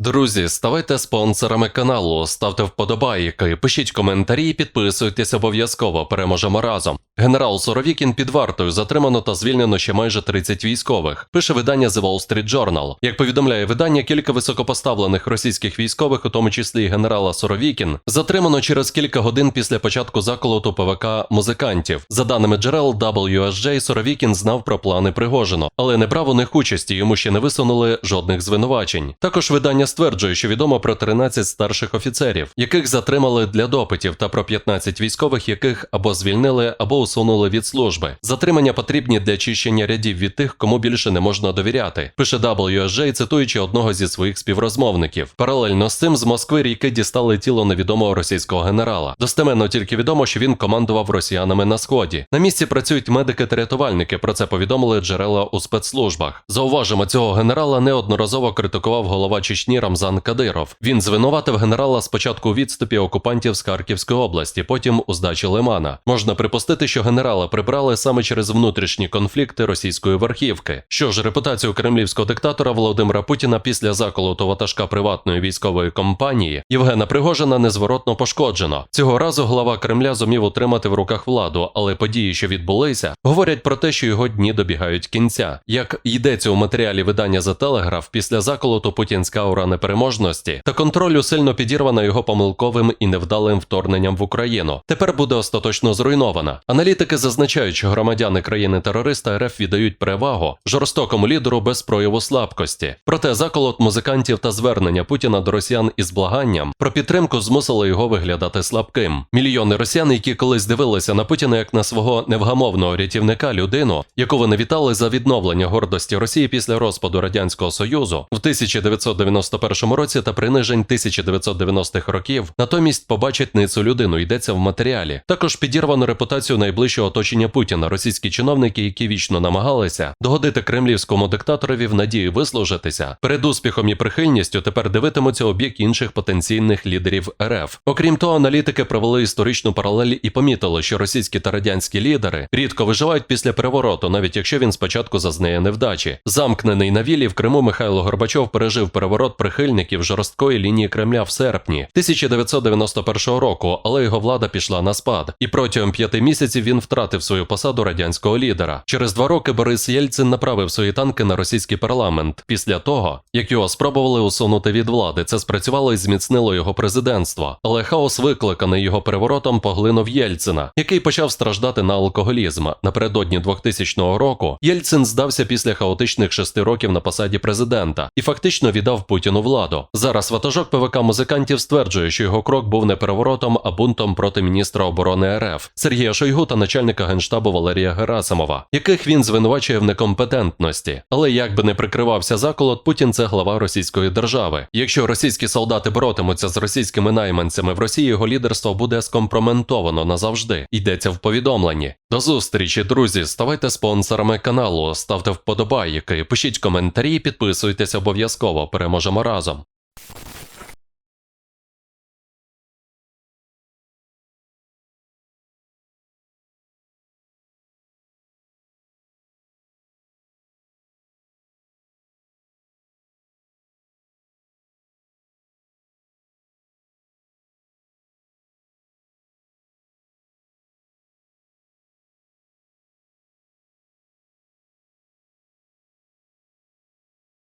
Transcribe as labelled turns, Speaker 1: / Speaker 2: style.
Speaker 1: Друзі, ставайте спонсорами каналу, ставте вподобайки, пишіть коментарі, підписуйтесь обов'язково. Переможемо разом. Генерал Соровікін під вартою затримано та звільнено ще майже 30 військових. Пише видання The Wall Street Journal. Як повідомляє видання, кілька високопоставлених російських військових, у тому числі й генерала Соровікін, затримано через кілька годин після початку заколоту ПВК музикантів. За даними джерел WSJ, Соровікін знав про плани Пригожино, але не брав у них участі. Йому ще не висунули жодних звинувачень. Також видання стверджує, що відомо про 13 старших офіцерів, яких затримали для допитів, та про 15 військових, яких або звільнили, або усунули від служби. Затримання потрібні для чищення рядів від тих, кому більше не можна довіряти. Пише WSJ, цитуючи одного зі своїх співрозмовників. Паралельно з цим з Москви ріки дістали тіло невідомого російського генерала. Достеменно тільки відомо, що він командував росіянами на сході. На місці працюють медики та рятувальники. Про це повідомили джерела у спецслужбах. Зауважимо, цього генерала неодноразово критикував голова Чечні Рамзан Кадиров. Він звинуватив генерала спочатку у відступі окупантів з Харківської області, потім у здачі Лимана. Можна припустити, що генерала прибрали саме через внутрішні конфлікти російської верхівки. Що ж, репутацію кремлівського диктатора Володимира Путіна після заколоту ватажка приватної військової компанії Євгена Пригожина незворотно пошкоджено. Цього разу глава Кремля зумів утримати в руках владу, але події, що відбулися, говорять про те, що його дні добігають кінця. Як йдеться у матеріалі видання за Телеграф, після заколоту путінська аура непереможності та контролю сильно підірвана його помилковим і невдалим вторгненням в Україну. Тепер буде остаточно зруйнована. Аналітики зазначають, що громадяни країни-терориста РФ віддають перевагу жорстокому лідеру без прояву слабкості. Проте заколот музикантів та звернення Путіна до росіян із благанням про підтримку змусили його виглядати слабким. Мільйони росіян, які колись дивилися на Путіна як на свого невгамовного рятівника, людину, яку вони вітали за відновлення гордості Росії після розпаду радянського союзу в 1991 році та принижень 1990-х років, натомість побачить ницю людину. Йдеться в матеріалі. Також підірвано репутацію найближчого оточення Путіна, російські чиновники, які вічно намагалися догодити кремлівському диктаторові в надії вислужитися. Перед успіхом і прихильністю тепер дивитимуться у бік інших потенційних лідерів РФ. Окрім того, аналітики провели історичну паралель і помітили, що російські та радянські лідери рідко виживають після перевороту, навіть якщо він спочатку зазнає невдачі. Замкнений на вілі в Криму Михайло Горбачов пережив переворот прихильників жорсткої лінії Кремля в серпні 1991 року, але його влада пішла на спад, і протягом п'яти місяців він втратив свою посаду радянського лідера. Через два роки Борис Єльцин направив свої танки на російський парламент після того, як його спробували усунути від влади. Це спрацювало і зміцнило його президентство. Але хаос, викликаний його переворотом, поглинув Єльцина, який почав страждати на алкоголізм. Напередодні 2000 року Єльцин здався після хаотичних шести років на посаді президента і фактично віддав Путіну владу. Зараз ватажок ПВК музикантів стверджує, що його крок був не переворотом, а бунтом проти міністра оборони РФ Сергія Шойгу та начальника генштабу Валерія Герасимова, яких він звинувачує в некомпетентності. Але як би не прикривався заколот, Путін це глава російської держави. Якщо російські солдати боротимуться з російськими найманцями в Росії, його лідерство буде скомпроментовано назавжди. Йдеться в повідомленні. До зустрічі, друзі. Ставайте спонсорами каналу, ставте вподобайки, пишіть коментарі, підписуйтесь обов'язково. Переможемо разом.